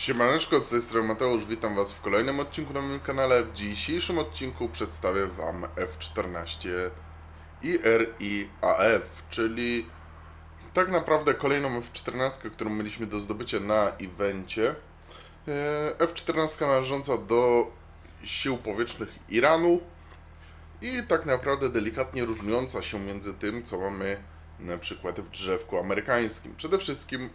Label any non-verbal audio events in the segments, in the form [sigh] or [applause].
Siemaneczko, z tej strony Mateusz, witam Was w kolejnym odcinku na moim kanale. W dzisiejszym odcinku przedstawię Wam F14 IRIAF, czyli tak naprawdę kolejną F14, którą mieliśmy do zdobycia na evencie. E, F14 należąca do sił powietrznych Iranu i tak naprawdę delikatnie różniąca się między tym, co mamy na przykład w drzewku amerykańskim. Przede wszystkim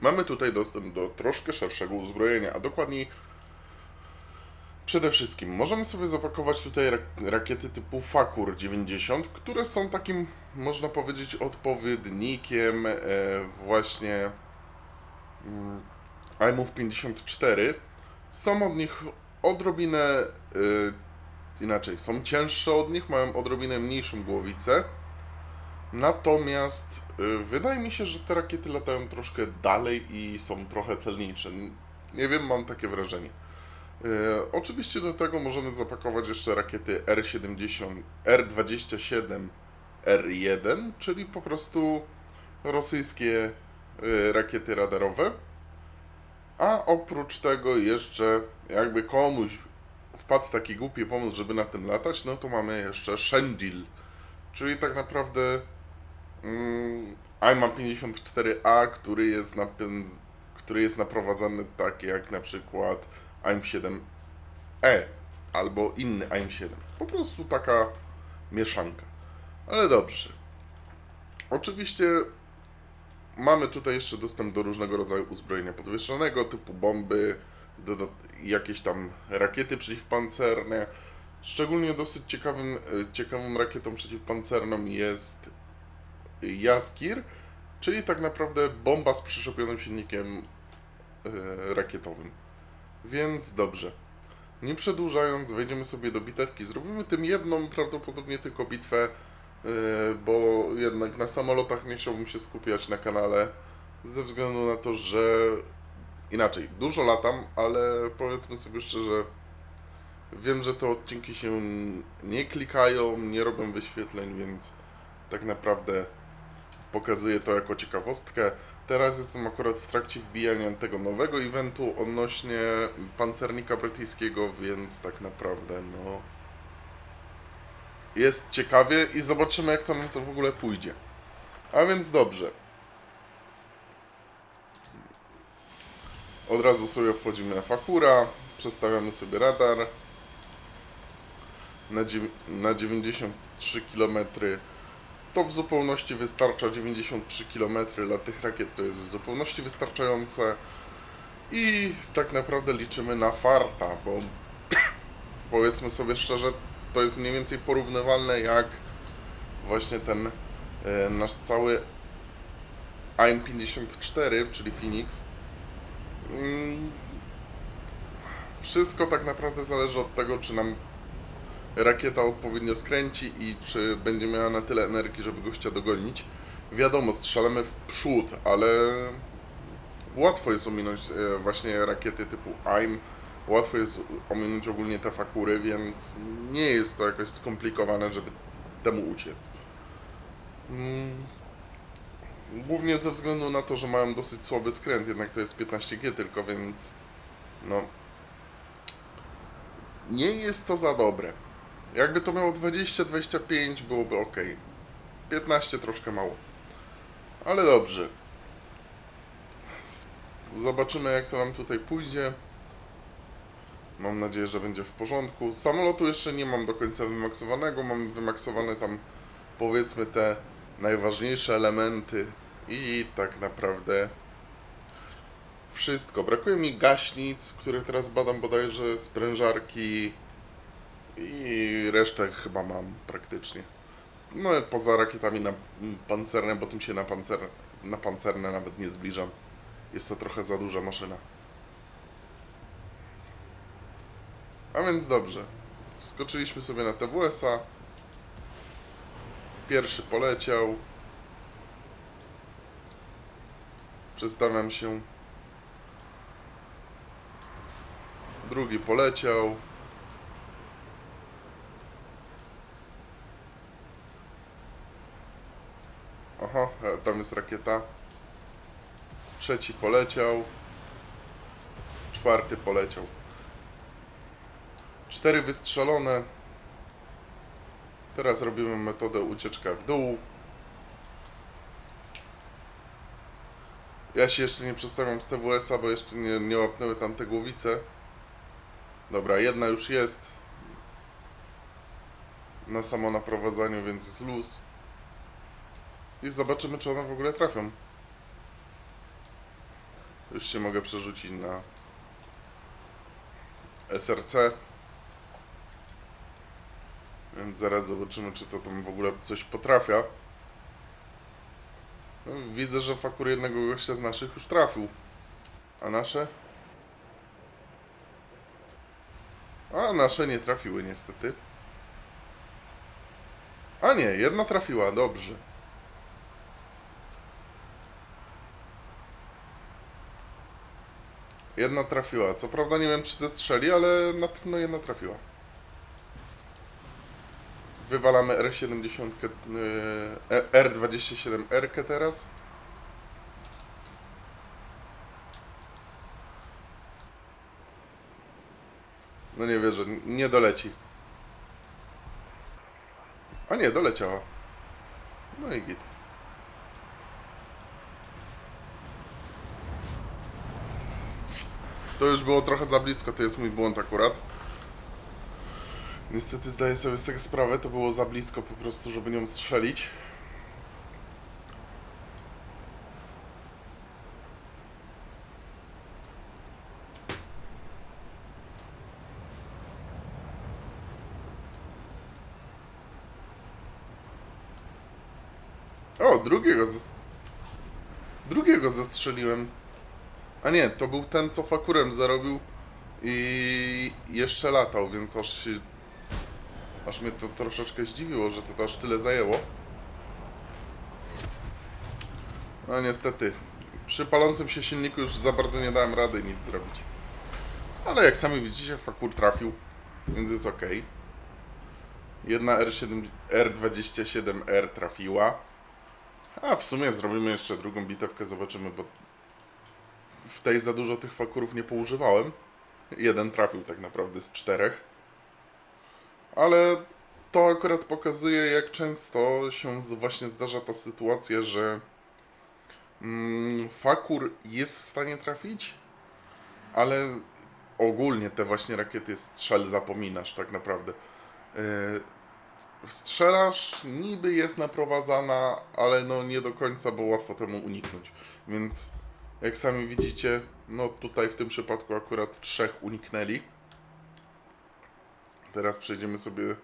Mamy tutaj dostęp do troszkę szerszego uzbrojenia, a dokładniej przede wszystkim możemy sobie zapakować tutaj rak- rakiety typu Fakur 90, które są takim, można powiedzieć, odpowiednikiem e, właśnie mm, IMów 54. Są od nich odrobinę e, inaczej, są cięższe od nich, mają odrobinę mniejszą głowicę. Natomiast wydaje mi się, że te rakiety latają troszkę dalej i są trochę celniejsze. Nie wiem, mam takie wrażenie. Y, Oczywiście do tego możemy zapakować jeszcze rakiety R70, R27, R1, czyli po prostu rosyjskie y, rakiety radarowe. A oprócz tego jeszcze, jakby komuś wpadł taki głupi pomysł, żeby na tym latać, no to mamy jeszcze Shendil, czyli tak naprawdę IMA 54A, który jest, napę- który jest naprowadzany tak jak na przykład IM 7E albo inny IM 7. Po prostu taka mieszanka. Ale dobrze. Oczywiście mamy tutaj jeszcze dostęp do różnego rodzaju uzbrojenia podwieszonego, typu bomby, dodat- jakieś tam rakiety przeciwpancerne. Szczególnie dosyć ciekawym, e, ciekawą rakietą przeciwpancerną jest Jaskir, czyli tak naprawdę bomba z przyszczepionym silnikiem e, rakietowym. Więc dobrze. Nie przedłużając, wejdziemy sobie do bitewki. Zrobimy tym jedną, prawdopodobnie tylko bitwę, e, bo jednak na samolotach nie chciałbym się skupiać na kanale, ze względu na to, że inaczej, dużo latam, ale powiedzmy sobie szczerze, wiem, że te odcinki się nie klikają, nie robią wyświetleń, więc tak naprawdę pokazuję to jako ciekawostkę. Teraz jestem akurat w trakcie wbijania tego nowego eventu odnośnie pancernika brytyjskiego, więc tak naprawdę no jest ciekawie i zobaczymy jak to nam to w ogóle pójdzie. A więc dobrze. Od razu sobie wchodzimy na Fakura, przestawiamy sobie radar na, na 93 km to w zupełności wystarcza 93 km dla tych rakiet to jest w zupełności wystarczające i tak naprawdę liczymy na farta, bo [coughs] powiedzmy sobie szczerze, to jest mniej więcej porównywalne jak właśnie ten e, nasz cały AIM-54, czyli Phoenix. Mm, Wszystko tak naprawdę zależy od tego, czy nam rakieta odpowiednio skręci i czy będzie miała na tyle energii, żeby gościa dogonić. Wiadomo, strzelamy w przód, ale łatwo jest ominąć e, właśnie rakiety typu AIM, łatwo jest ominąć ogólnie te fakury, więc nie jest to jakoś skomplikowane, żeby temu uciec. Mm, Głównie ze względu na to, że mają dosyć słaby skręt, jednak to jest 15G tylko, więc no nie jest to za dobre. Jakby to miało 20-25 byłoby ok. 15 troszkę mało. Ale dobrze. Zobaczymy jak to nam tutaj pójdzie. Mam nadzieję, że będzie w porządku. Samolotu jeszcze nie mam do końca wymaksowanego. Mam wymaksowane tam powiedzmy te najważniejsze elementy i tak naprawdę wszystko. Brakuje mi gaśnic, które teraz badam bodajże, sprężarki, i resztę chyba mam praktycznie. No poza rakietami na pancerne, bo tym się na, pancer, na pancerne nawet nie zbliżam. Jest to trochę za duża maszyna. A więc dobrze. Wskoczyliśmy sobie na TWS-a. Pierwszy poleciał. Przestawiam się. Drugi poleciał. Aha, e, tam jest rakieta. Trzeci poleciał. czwarty poleciał. Cztery wystrzelone. Teraz robimy metodę ucieczka w dół. Ja się jeszcze nie przestawiam z TWS-a, bo jeszcze nie, nie łapnęły tam te głowice. Dobra, jedna już jest. Na samo naprowadzaniu, więc jest luz. I zobaczymy, czy one w ogóle trafią. Już się mogę przerzucić na SRC. Więc zaraz zobaczymy, czy to tam w ogóle coś potrafia. No, widzę, że fakur jednego gościa z naszych już trafił. A nasze? A nasze nie trafiły niestety. A nie, jedna trafiła, dobrze. Jedna trafiła. Co prawda nie wiem czy zestrzeli, ale na pewno jedna trafiła. Wywalamy R70, yy, R27R teraz. No nie wierzę, nie doleci. A nie, doleciała. No i git. To już było trochę za blisko, to jest mój błąd akurat. Niestety zdaję sobie z tego sprawę, to było za blisko po prostu, żeby nią strzelić. O, drugiego. Drugiego zestrzeliłem. A nie, to był ten, co fakurem zarobił i jeszcze latał, więc aż się... Aż mnie to troszeczkę zdziwiło, że to aż tyle zajęło. No niestety, przy palącym się silniku już za bardzo nie dałem rady nic zrobić. Ale jak sami widzicie, fakur trafił, więc jest ok. Jedna R7, R27R trafiła. A w sumie zrobimy jeszcze drugą bitewkę, zobaczymy, bo w tej za dużo tych fakurów nie poużywałem. Jeden trafił tak naprawdę z czterech. Ale to akurat pokazuje, jak często się właśnie zdarza ta sytuacja, że mm, fakur jest w stanie trafić, ale ogólnie te właśnie rakiety strzel zapominasz tak naprawdę. Yy, strzelasz, niby jest naprowadzana, ale no nie do końca, bo łatwo temu uniknąć. Więc jak sami widzicie, no tutaj w tym przypadku akurat trzech uniknęli. Teraz przejdziemy sobie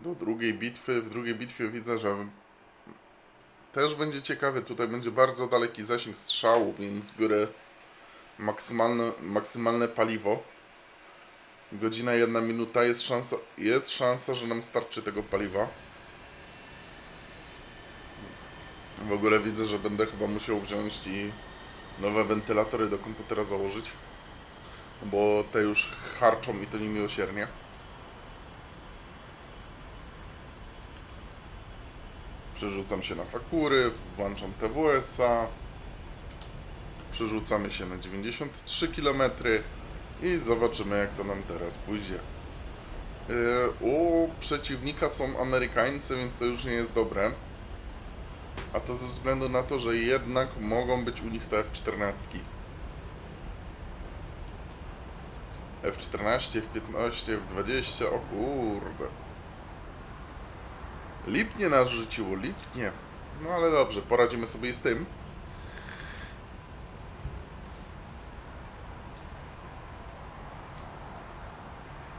do drugiej bitwy. W drugiej bitwie widzę, że też będzie ciekawy. Tutaj będzie bardzo daleki zasięg strzału, więc biorę maksymalne, maksymalne paliwo. Godzina, jedna minuta. Jest szansa, jest szansa, że nam starczy tego paliwa. W ogóle widzę, że będę chyba musiał wziąć i nowe wentylatory do komputera założyć. Bo te już harczą i to niemiłosiernie. Przerzucam się na fakury, włączam TWS-a. Przerzucamy się na 93 km i zobaczymy jak to nam teraz pójdzie. Yy, U przeciwnika są Amerykańcy, więc to już nie jest dobre. A to ze względu na to, że jednak mogą być u nich te F-14. F-14, F-15, F-20, o kurde. Lipnie nas rzuciło, lipnie. No ale dobrze, poradzimy sobie z tym.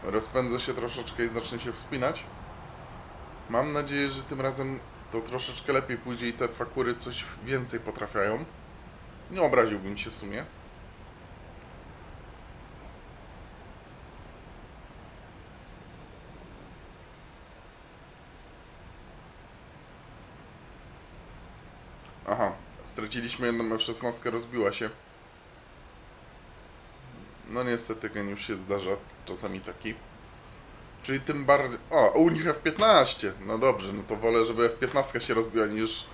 Rozpędzę się troszeczkę i zacznę się wspinać. Mam nadzieję, że tym razem to troszeczkę lepiej pójdzie i te fakury coś więcej potrafiają. Nie obraziłbym się w sumie. Aha, straciliśmy jedną F-16, rozbiła się. No niestety geniusz się zdarza czasami taki. Czyli tym bardziej... O, u nich F-15. No dobrze, no to wolę, żeby F-15 się rozbiła niż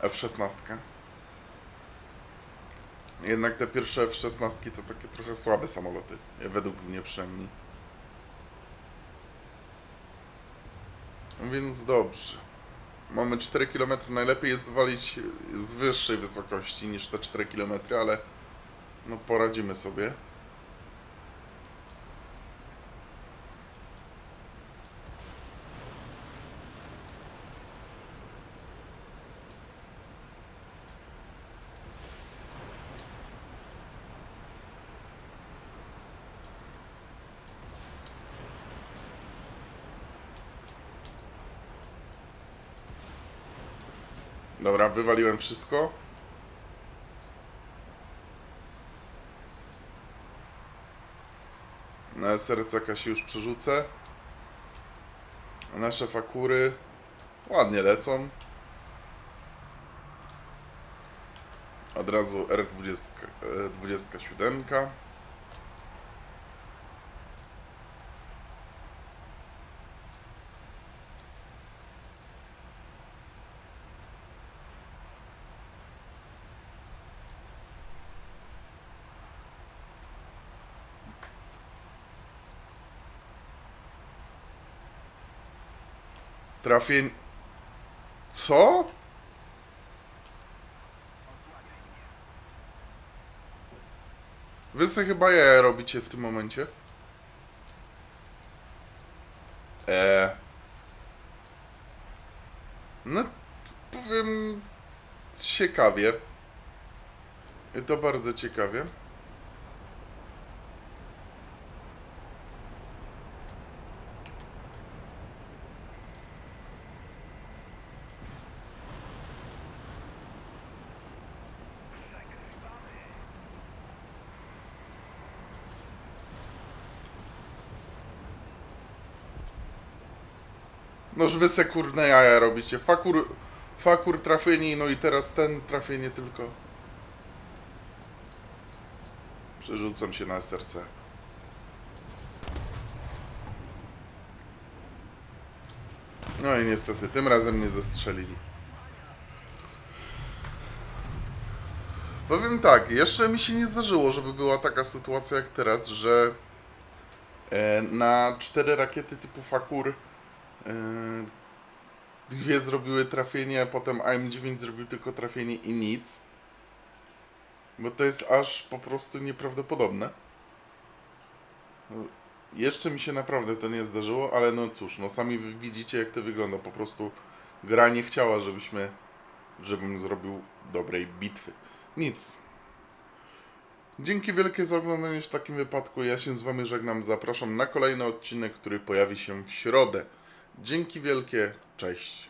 F-16. Jednak te pierwsze F-16 to takie trochę słabe samoloty, według mnie przynajmniej. Więc dobrze. Mamy 4 km, najlepiej jest walić z wyższej wysokości niż te 4 km, ale no poradzimy sobie. Dobra, wywaliłem wszystko. Na SRCK się już przerzucę. Nasze fakury ładnie lecą. Od razu R20, Trafień... Co? Wy chyba je robicie w tym momencie. Eee. No, powiem ciekawie. To bardzo ciekawie. Noż wy se kurne jaja robicie. Fakur, fakur trafieni, no i teraz ten trafienie tylko. Przerzucam się na SRC. No i niestety, tym razem nie zestrzelili. Powiem tak, jeszcze mi się nie zdarzyło, żeby była taka sytuacja jak teraz, że e, na cztery rakiety typu Fakur dwie zrobiły trafienie, potem AM9 zrobił tylko trafienie i nic. Bo to jest aż po prostu nieprawdopodobne. Jeszcze mi się naprawdę to nie zdarzyło, ale no cóż, no sami widzicie jak to wygląda. Po prostu gra nie chciała, żebyśmy, żebym zrobił dobrej bitwy. Nic. Dzięki wielkie za oglądanie w takim wypadku. Ja się z wami żegnam. Zapraszam na kolejny odcinek, który pojawi się w środę. Dzięki wielkie. Cześć.